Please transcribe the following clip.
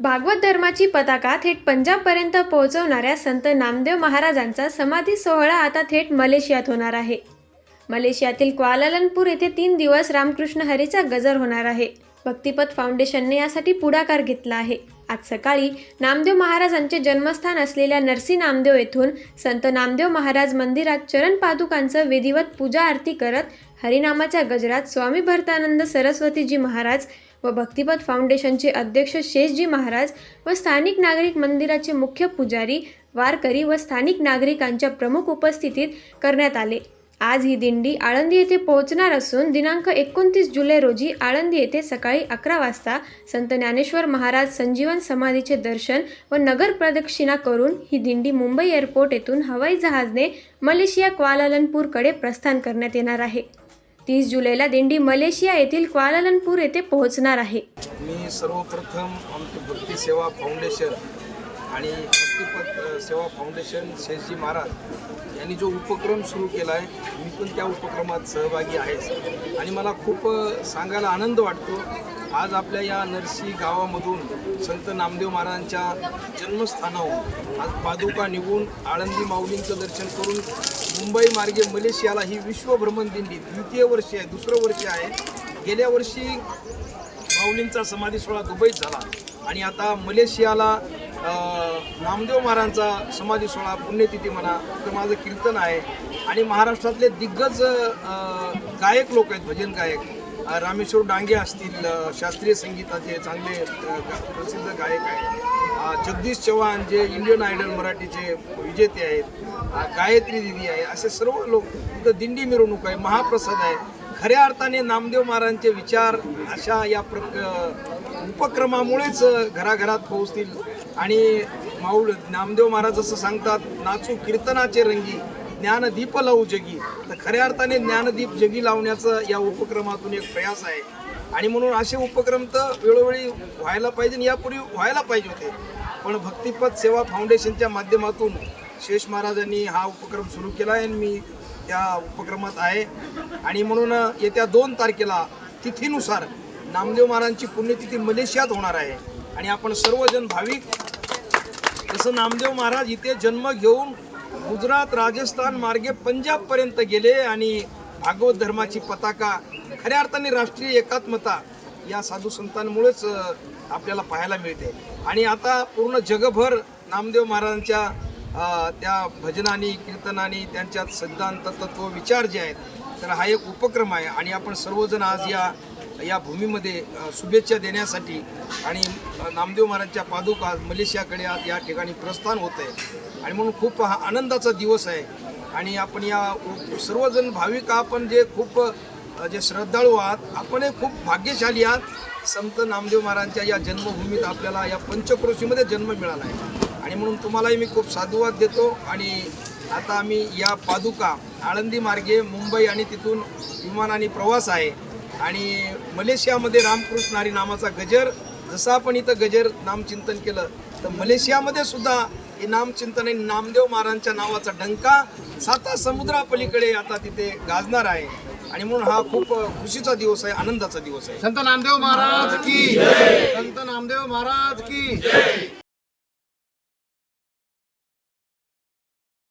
भागवत धर्माची पताका थेट पंजाबपर्यंत पोहोचवणाऱ्या संत नामदेव महाराजांचा समाधी सोहळा आता थेट मलेशियात होणार आहे. मलेशियातील क्वालालनपूर येथे तीन दिवस रामकृष्ण हरीचा गजर होणार आहे. भक्तिपथ फाउंडेशनने यासाठी पुढाकार घेतला आहे. आज सकाळी नामदेव महाराजांचे जन्मस्थान असलेल्या नरसी नामदेव येथून संत नामदेव महाराज मंदिरात चरण पादुकांचं विधिवत पूजा आरती करत हरिनामाच्या गजरात स्वामी भरतानंद सरस्वतीजी महाराज व भक्तिपद फाउंडेशनचे अध्यक्ष शेषजी महाराज व स्थानिक नागरिक मंदिराचे मुख्य पुजारी वारकरी व स्थानिक नागरिकांच्या प्रमुख उपस्थितीत करण्यात आले. आज ही दिंडी आळंदी येथे पोहोचणार असून दिनांक एकोणतीस जुलै रोजी आळंदी येथे सकाळी अकरा वाजता संत ज्ञानेश्वर महाराज संजीवन समाधीचे दर्शन व नगर प्रदक्षिणा करून ही दिंडी मुंबई एअरपोर्ट येथून हवाई जहाजने मलेशिया क्वालालनपूरकडे प्रस्थान करण्यात येणार आहे. तीस जुलैला दिंडी मलेशिया येथील क्वालालनपूर येथे पोहोचणार आहे. मी सर्वप्रथम आमची भक्ती सेवा फाउंडेशन आणि भक्तिपथ सेवा फाउंडेशन शेषजी महाराज यांनी जो उपक्रम सुरू केला आहे मी पण त्या उपक्रमात सहभागी आहेच. आणि मला खूप सांगायला आनंद वाटतो आज आपल्या या नरसी गावामधून संत नामदेव महाराजांच्या जन्मस्थानाहून आज पादुका निघून आळंदी माऊलींचं दर्शन करून मुंबई मार्गे मलेशियाला ही विश्वभ्रमण दिंडी द्वितीय वर्षी आहे दुसरं वर्ष आहे. गेल्या वर्षी माऊलींचा समाधी सोहळा दुबईत झाला. आणि आता मलेशियाला नामदेव महाराजांचा समाधी सोहळा पुण्यतिथी म्हणा तर माझं कीर्तन आहे. आणि महाराष्ट्रातले दिग्गज गायक लोक आहेत भजन गायक. रामेश्वर डांगे असतील शास्त्रीय संगीताचे चांगले प्रसिद्ध गायक आहेत. जगदीश चव्हाण जे इंडियन आयडल मराठीचे विजेते आहेत. गायत्री दिदी आहे. असे सर्व लोक तिथं दिंडी मिरवणूक आहे महाप्रसाद आहे. खऱ्या अर्थाने नामदेव महाराजांचे विचार अशा या प्र उपक्रमामुळेच घराघरात पोहोचतील. आणि माऊल नामदेव महाराज असं सांगतात नाचू कीर्तनाचे रंगी ज्ञानदीप लावू जगी. तर खऱ्या अर्थाने ज्ञानदीप जगी लावण्याचं या उपक्रमातून एक प्रयास आहे. आणि म्हणून असे उपक्रम तर वेळोवेळी व्हायला पाहिजे आणि यापूर्वी व्हायला पाहिजे होते. पण भक्तिपद सेवा फाउंडेशनच्या माध्यमातून शेष महाराजांनी हा उपक्रम सुरू केला आहे आणि मी त्या उपक्रमात आहे. आणि म्हणून येत्या दोन तारखेला तिथीनुसार नामदेव महाराजांची पुण्यतिथी मलेशियात होणार आहे. आणि आपण सर्वजण भाविक जसं नामदेव महाराज इथे जन्म घेऊन गुजरात राजस्थान मार्गे पंजाबपर्यंत गेले आणि भागवत धर्माची पताका खऱ्या अर्थाने राष्ट्रीय एकात्मता या साधू संतांमुळेच आपल्याला पाहायला मिळते. आणि आता पूर्ण जगभर नामदेव महाराजांच्या त्या भजनानी कीर्तनानी त्यांच्यात सिद्धांत तत्व विचार जे आहेत तर हा एक उपक्रम आहे. आणि आपण सर्वजण आज या या भूमीमध्ये शुभेच्छा देण्यासाठी आणि नामदेव महाराजच्या पादुका मलेशियाकडे आज या ठिकाणी प्रस्थान होत आहे. आणि म्हणून खूप हा आनंदाचा दिवस आहे. आणि आपण या सर्वजण भाविक आपण जे खूप जे श्रद्धाळू आहात आपणही खूप भाग्यशाली आहात. संत नामदेव महाराजांच्या या जन्मभूमीत आपल्याला या पंचक्रोशीमध्ये जन्म मिळाला आहे. आणि म्हणून तुम्हालाही मी खूप साधुवाद देतो. आणि आता आम्ही या पादुका आळंदी मार्गे मुंबई आणि तिथून विमानाने प्रवास आहे. आणि मलेशियामध्ये रामकृष्ण हरी नामाचा गजर जसं आपण इथं गजर नामचिंतन केलं तर मलेशियामध्ये सुद्धा हे नामचिंतन आणि नामदेव महाराजांच्या नावाचा डंका साता समुद्रापलीकडे आता तिथे गाजणार आहे. आणि म्हणून हा खूप खुशीचा दिवस आहे आनंदाचा दिवस आहे. संत नामदेव महाराज की संत नामदेव महाराज की